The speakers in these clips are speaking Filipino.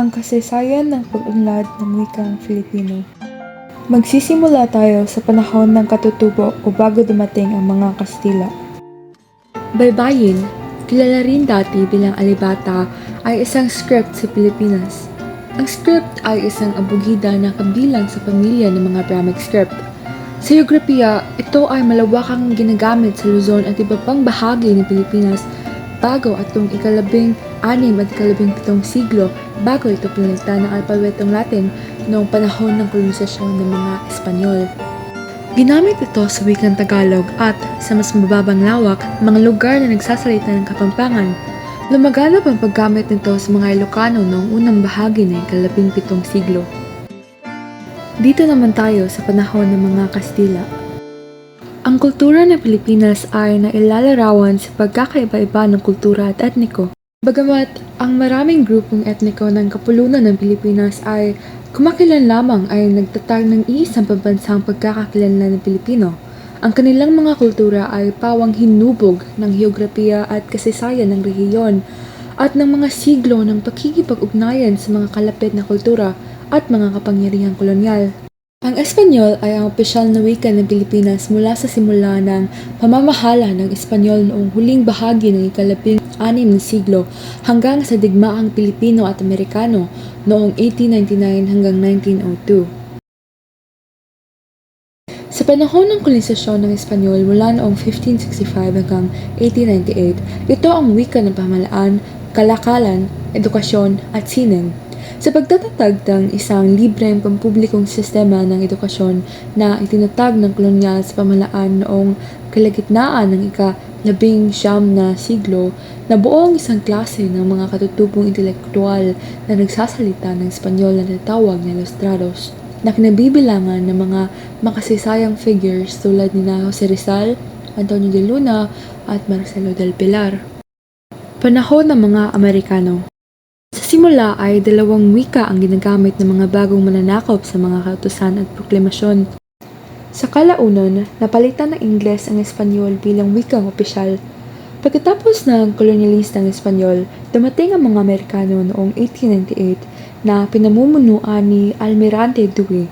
ang kasaysayan ng pag-unlad ng wikang Filipino. Magsisimula tayo sa panahon ng katutubo o bago dumating ang mga Kastila. Baybayin, kilala rin dati bilang alibata, ay isang script sa Pilipinas. Ang script ay isang abugida na kabilang sa pamilya ng mga Brahmic script. Sa geografiya, ito ay malawakang ginagamit sa Luzon at iba pang bahagi ng Pilipinas bago atong ikalabing anim at ikalabing pitong siglo bago ito pinalitan ng alpabetong Latin noong panahon ng kolonisasyon ng mga Espanyol. Ginamit ito sa wikang Tagalog at sa mas mababang lawak, mga lugar na nagsasalita ng Kapampangan. Lumaganap ang paggamit nito sa mga Ilocano noong unang bahagi ng ikalabing pitong siglo. Dito naman tayo sa panahon ng mga Kastila. Ang kultura ng Pilipinas ay nailalarawan sa pagkakaiba-iba ng kultura at etniko. Bagamat ang maraming grupong etniko ng kapulunan ng Pilipinas ay kumakilan lamang ay nagtatag ng iisang pambansang pagkakakilanlan ng Pilipino. Ang kanilang mga kultura ay pawang hinubog ng heograpiya at kasaysayan ng rehiyon at ng mga siglo ng pakikipag-ugnayan sa mga kalapit na kultura at mga kapangyarihang kolonyal. Ang Espanyol ay ang opisyal na wika ng Pilipinas mula sa simula ng pamamahala ng Espanyol noong huling bahagi ng ikalabing anim na siglo hanggang sa digmaang Pilipino at Amerikano noong 1899 hanggang 1902. Sa panahon ng kolonisasyon ng Espanyol mula noong 1565 hanggang 1898, ito ang wika ng pamahalaan, kalakalan, edukasyon at sinem. Sa pagtatatag ng isang libreng pampublikong sistema ng edukasyon na itinatag ng kolonyal sa pamahalaan noong kalagitnaan ng ika-labing siyam na siglo, nabuo ang isang klase ng mga katutubong intelektual na nagsasalita ng Espanyol na natawag na Ilustrados na kinabibilangan ng mga makasaysayang figures tulad ni Jose Rizal, Antonio de Luna at Marcelo del Pilar. Panahon ng mga Amerikano Sa simula ay dalawang wika ang ginagamit ng mga bagong mananakop sa mga kautusan at proklamasyon. Sa kalaunan, napalitan ng Ingles ang Espanyol bilang wikang opisyal. Pagkatapos ng kolonyalistang Espanyol, dumating ang mga Amerikano noong 1898 na pinamumunuan ni Almirante Dewey.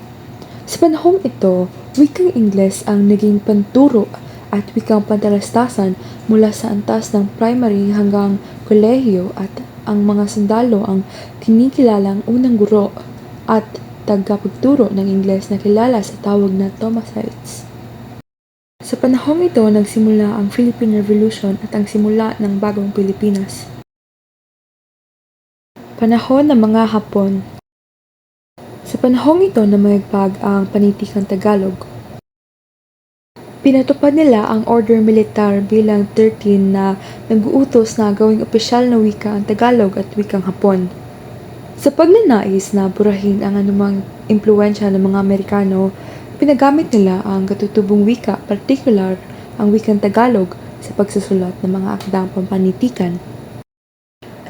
Sa panahong ito, wikang Ingles ang naging panturo at wikang pantalastasan mula sa antas ng primary hanggang kolehiyo at ang mga sundalo ang kinikilalang unang guro at tagapagturo ng Ingles na kilala sa tawag na Thomasites. Sa panahong ito, nagsimula ang Philippine Revolution at ang simula ng bagong Pilipinas. Panahon ng mga Hapon Sa panahong ito na mayagpag ang panitikang Tagalog, pinatupad nila ang order militar bilang 13 na nag-uutos na gawing opisyal na wika ang Tagalog at wikang Hapon. Sa pagnanais na burahin ang anumang impluensya ng mga Amerikano, pinagamit nila ang katutubong wika, partikular ang wikang Tagalog sa pagsusulat ng mga akdang pampanitikan.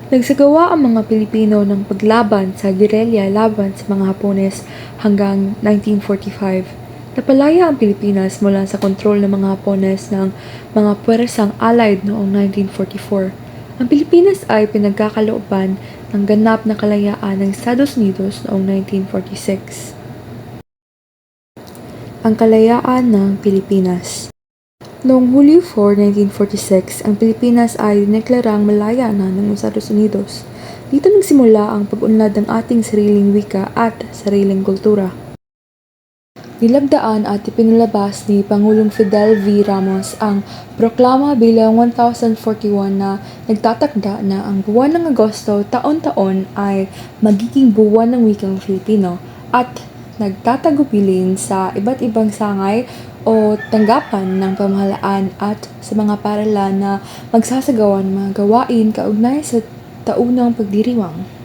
Nagsagawa ang mga Pilipino ng paglaban sa gerilya laban sa mga Hapones hanggang 1945. Napalaya ang Pilipinas mula sa kontrol ng mga Hapones ng mga puwersang Allied noong 1944. Ang Pilipinas ay pinagkakalooban ng ganap na kalayaan ng Estados Unidos noong 1946. Ang kalayaan ng Pilipinas Noong Hulyo 4, 1946, ang Pilipinas ay dineklarang malaya na ng Estados Unidos. Dito nagsimula ang pag-unlad ng ating sariling wika at sariling kultura. Nilagdaan at ipinalabas ni Pangulong Fidel V. Ramos ang proklama bilang 1041 na nagtatakda na ang buwan ng Agosto taon-taon ay magiging buwan ng wikang Filipino at nagtatagubilin sa iba't ibang sangay o tanggapan ng pamahalaan at sa mga paralan na magsasagawa ng mga gawain kaugnay sa taunang pagdiriwang.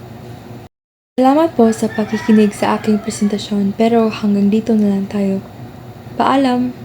Salamat po sa pakikinig sa aking presentasyon pero hanggang dito na lang tayo. Paalam!